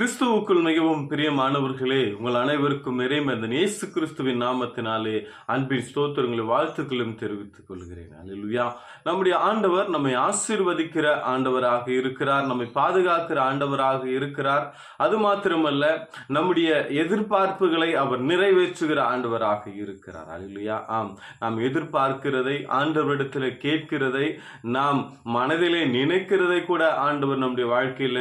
கிறிஸ்துவுக்குள் மிகவும் பிரியமானவர்களே உங்கள் அனைவருக்கும் இறைமந்தன் இயேசு கிறிஸ்துவின் நாமத்தினாலே அன்பின் ஸ்தோத்திரங்களை வாழ்த்துக்களும் தெரிவித்துக் கொள்கிறேன். அல்லேலூயா நம்முடைய ஆண்டவர் நம்மை ஆசீர்வதிக்கிற ஆண்டவராக இருக்கிறார் நம்மை பாதுகாக்கிற ஆண்டவராக இருக்கிறார். அது மாத்திரமல்ல நம்முடைய எதிர்பார்ப்புகளை அவர் நிறைவேற்றுகிற ஆண்டவராக இருக்கிறார். அல்லேலூயா ஆம் நாம் எதிர்பார்க்கிறதை ஆண்டவரிடத்தில் கேட்கிறதை நாம் மனதிலே நினைக்கிறதை கூட ஆண்டவர் நம்முடைய வாழ்க்கையில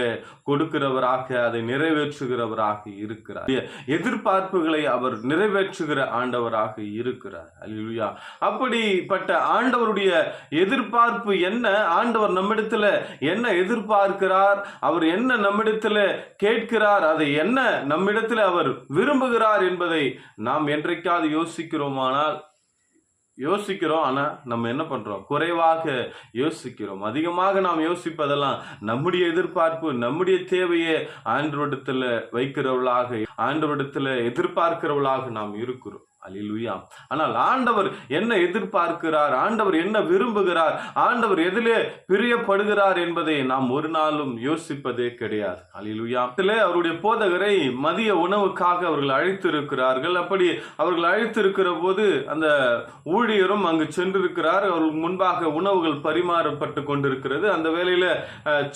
கொடுக்கிறவராக அதை நிறைவேற்றுகிறவராக இருக்கிறார். எதிர்பார்ப்புகளை அவர் நிறைவேற்றுகிற ஆண்டவராக இருக்கிறார். அல்லேலூயா. அப்படிப்பட்ட ஆண்டவருடைய எதிர்பார்ப்பு என்ன? ஆண்டவர் நம்மிடத்துல என்ன எதிர்பார்க்கிறார்? அவர் என்ன நம்மிடத்துல கேட்கிறார்? அதை என்ன நம்மிடத்துல அவர் விரும்புகிறார் என்பதை நாம் என்றைக்காவது யோசிக்கிறோமானால் யோசிக்கிறோம் ஆனா நம்ம என்ன பண்றோம்? குறைவாக யோசிக்கிறோம். அதிகமாக நாம் யோசிப்பதெல்லாம் நம்முடைய எதிர்பார்ப்பு நம்முடைய தேவையை ஆண்டவரிடத்துல வைக்கிறவர்களாக ஆண்டவரிடத்துல எதிர்பார்க்கிறவளாக நாம் இருக்கிறோம். அலிலுயா ஆனால் ஆண்டவர் என்ன எதிர்பார்க்கிறார்? ஆண்டவர் என்ன விரும்புகிறார்? ஆண்டவர் எதிலே பிரியப்படுகிறார் என்பதை நாம் ஒரு நாளும் யோசிப்பதே கிடையாது. அலிலுயா அவருடைய போதகரை மதிய உணவுக்காக அவர்கள் அழைத்திருக்கிறார்கள். அப்படி அவர்கள் அழைத்திருக்கிற போது அந்த ஊழியரும் அங்கு சென்றிருக்கிறார். அவர்களுக்கு முன்பாக உணவுகள் பரிமாறப்பட்டு கொண்டிருக்கிறது. அந்த வேலையில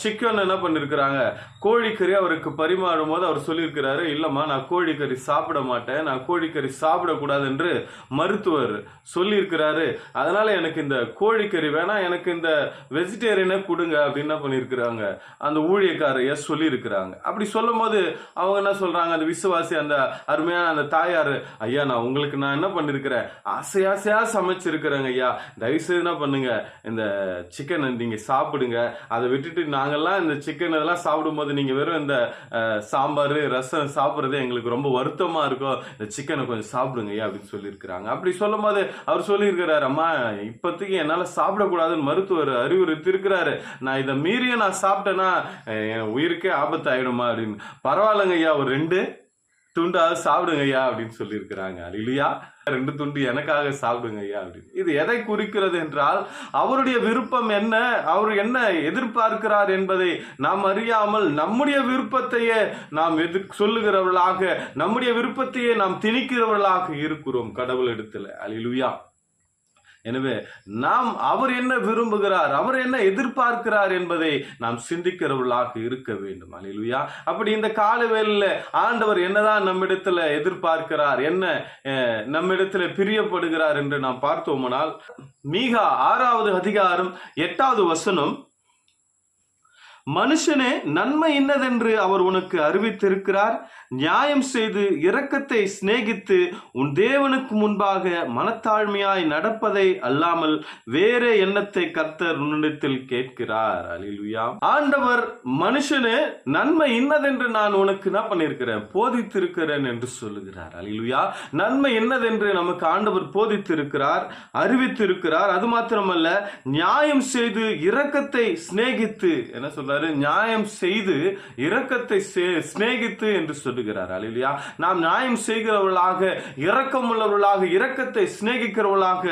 சிக்கன் என்ன பண்ணிருக்கிறாங்க? கோழிக்கறி அவருக்கு பரிமாறும் போது அவர் சொல்லியிருக்கிறாரு இல்லம்மா நான் கோழிக்கறி சாப்பிட மாட்டேன். நான் கோழிக்கறி சாப்பிடக்கூடாது. என்று மருத்துவர் சொல்லியிருக்கிறாரு. அதனால எனக்கு இந்த கோழிக்கறி வேணாம் எனக்கு இந்த வெஜிடேரியனை கொடுங்க அப்படின்னு என்ன பண்ணியிருக்கிறாங்க? அந்த ஊழியக்காரைய சொல்லியிருக்கிறாங்க. அப்படி சொல்லும் போது அவங்க என்ன சொல்றாங்க? அந்த விசுவாசி அந்த அருமையான அந்த தாயார் ஐயா நான் உங்களுக்கு நான் என்ன பண்ணிருக்கிறேன் ஆசை ஆசையா சமைச்சிருக்கிறேங்க ஐயா. தயவுசெய்து என்ன பண்ணுங்க? இந்த சிக்கனை நீங்க சாப்பிடுங்க. அதை விட்டுட்டு நாங்கள்லாம் இந்த சிக்கன் இதெல்லாம் சாப்பிடும்போது நீங்க வெறும் இந்த சாம்பார் ரசம் சாப்பிட்றது எங்களுக்கு ரொம்ப வருத்தமா இருக்கும். இந்த சிக்கனை கொஞ்சம் சாப்பிடுங்க ஐயா. அப்படின்னு சொல்லியிருக்கிறாங்க. அப்படி சொல்லும் போது அவர் சொல்லியிருக்கிறாரு அம்மா இப்போதைக்கு என்னால் சாப்பிடக்கூடாதுன்னு மருத்துவர் அறிவுறுத்திருக்கிறாரு நான் இதை மீறிய நான் சாப்பிட்டேன்னா என் உயிருக்கே ஆபத்தாயிடுமா? அப்படின்னு. பரவாயில்லைங்க ஐயா ஒரு ரெண்டு துண்டாவது சாப்பிடுங்க ஐயா அப்படின்னு சொல்லியிருக்கிறாங்க. இல்லையா ரெண்டு துண்டு எனக்காக சாப்பிடுங்க ஐயா அப்படின்னு. இது எதை குறிக்கிறது என்றால் அவருடைய விருப்பம் என்ன? அவர் என்ன எதிர்பார்க்கிறார் என்பதை நாம் அறியாமல் நம்முடைய விருப்பத்தையே நாம் எதிர் சொல்லுகிறவர்களாக நம்முடைய விருப்பத்தையே நாம் திணிக்கிறவர்களாக இருக்கிறோம் கடவுளிடத்துல அலிலுயா எனவே நாம் அவர் என்ன விரும்புகிறார் அவர் என்ன எதிர்பார்க்கிறார் என்பதை நாம் சிந்திக்கிறவர்களாக இருக்க வேண்டும். அலிலுயா அப்படி இந்த காலவேளையில ஆண்டவர் என்னதான் நம்மிடத்துல எதிர்பார்க்கிறார் என்ன நம்மிடத்துல பிரியப்படுகிறார் என்று நாம் பார்த்தோமானால் மீகா ஆறாவது அதிகாரம் எட்டாவது வசனம் மனுஷனே நன்மை இன்னதென்று அவர் உனக்கு அறிவித்திருக்கிறார். நியாயம் செய்து இரக்கத்தை சிநேகித்து உன் தேவனுக்கு முன்பாக மனத்தாழ்மையாய் நடப்பதை அல்லாமல் வேற எண்ணத்தை கர்த்தர் உன்னிடத்தில் கேட்கிறார். அல்லேலூயா ஆண்டவர் மனுஷனே நன்மை இன்னதென்று நான் உனக்கு என்ன பண்ணியிருக்கிறேன்? போதித்திருக்கிறேன் என்று சொல்லுகிறார். அல்லேலூயா நன்மை என்னதென்று நமக்கு ஆண்டவர் போதித்திருக்கிறார் அறிவித்திருக்கிறார். அது மாத்திரமல்ல நியாயம் செய்து இரக்கத்தை சிநேகித்து என்ன சொல்றாரு நியாயம் செய்து இரக்கத்தை சிநேகித்து என்று சொல்லுகிறார். அல்லேலூயா. நாம் நியாயம் செய்கிறவர்களாக இரக்கமுள்ளவர்களாக இரக்கத்தை சிநேகிக்கிறவர்களாக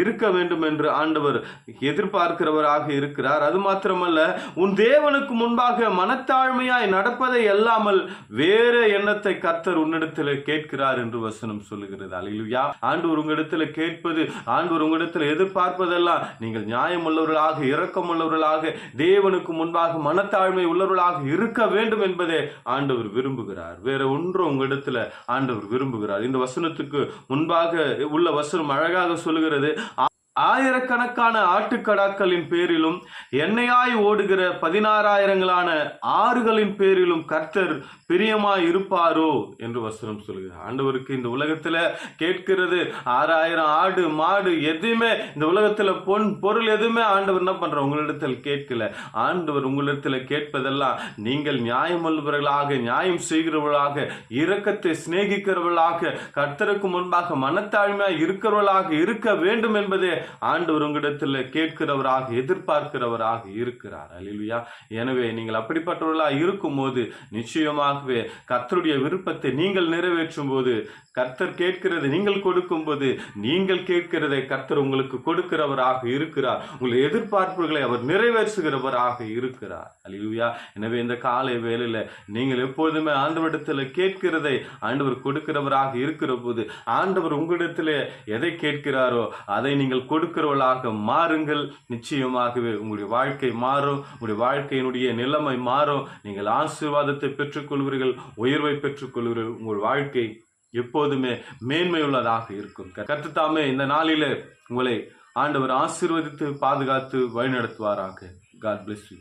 இருக்க வேண்டும் என்று ஆண்டவர் எதிர்பார்க்கிறவராக இருக்கிறார். அது மாத்திரமல்ல உன் தேவனுக்கு முன்பாக மனத்தாழ்மையாய் நடப்பதை அல்லாமல் வேற எண்ணத்தை கர்த்தர் உன்னிடத்தில் கேட்கிறார் என்று வசனம் சொல்லுகிறது. அல்லேலூயா. ஆண்டவர் உங்களிடத்தில் கேட்பது ஆண்டவர் உங்களிடத்தில் எதிர்பார்ப்பதெல்லாம் நீங்கள் நியாயம் உள்ளவர்களாக இரக்கம் உள்ளவர்களாக தேவனுக்கு முன்பாக மனத்தாழ்மை உள்ளவர்களாக இருக்க வேண்டும் என்பதே ஆண்டவர் விரும்புகிறார். வேற ஒன்றும் உங்களிடத்துல ஆண்டவர் விரும்புகிறார். இந்த வசனத்துக்கு முன்பாக உள்ள வசனம் அழகாக சொல்லுகிறது ஆயிரக்கணக்கான ஆட்டுக்கடாக்களின் பேரிலும் எண்ணெயாய் ஓடுகிற பதினாறாயிரங்களான ஆறுகளின் பேரிலும் கர்த்தர் பிரியமாய் இருப்பாரோ என்று வசனம் சொல்லுகிறார் ஆண்டவருக்கு இந்த உலகத்துல கேட்கிறது ஆறாயிரம் ஆடு மாடு எதுவுமே இந்த உலகத்துல பொன் பொருள் எதுவுமே ஆண்டவர் என்ன பண்ற உங்களிடத்தில் கேட்கல. ஆண்டவர் உங்களிடத்தில் கேட்பதெல்லாம் நீங்கள் நியாயமுள்ளவர்களாக நியாயம் செய்கிறவர்களாக இரக்கத்தை சிநேகிக்கிறவர்களாக கர்த்தருக்கு முன்பாக மனத்தாழ்மையாக இருக்கிறவர்களாக இருக்க வேண்டும் என்பதே ஆண்டவர் உங்களிடத்தில் கேட்கிறவராக எதிர்பார்க்கிறவராக இருக்கிறார். அலிலுயா எனவே நீங்கள் அப்படிப்பட்டவர்களாக இருக்கும்போது நிச்சயமாகவே கர்த்தருடைய விருப்பத்தை நீங்கள் நிறைவேற்றும் போது கர்த்தர் கேட்கிறது நீங்கள் கொடுக்கும்போது நீங்கள் கேட்கிறதை கர்த்தர் உங்களுக்கு கொடுக்கிறவராக இருக்கிறார். உங்கள் எதிர்பார்ப்புகளை அவர் நிறைவேற்றுகிறவராக இருக்கிறார். அலிலுயா எனவே இந்த காலை வேலையில் நீங்கள் எப்பொழுதுமே ஆண்டவரிடத்தில் கேட்கிறதை ஆண்டவர் கொடுக்கிறவராக இருக்கிற போது ஆண்டவர் உங்களிடத்தில் எதை கேட்கிறாரோ அதை நீங்கள் கொடுக்கிறவர்களாக மாறுங்கள். நிச்சயமாகவே உங்களுடைய வாழ்க்கை மாறும். உங்களுடைய வாழ்க்கையினுடைய நிலைமை மாறும். நீங்கள் ஆசீர்வாதத்தை பெற்றுக்கொள்வீர்கள் உயர்வை பெற்றுக்கொள்வீர்கள். உங்கள் வாழ்க்கை எப்போதுமே மேன்மையுள்ளதாக இருக்கும். கற்றுத்தாமே இந்த நாளிலே உங்களை ஆண்டவர் ஆசீர்வதித்து பாதுகாத்து வழிநடத்துவாராக. God bless you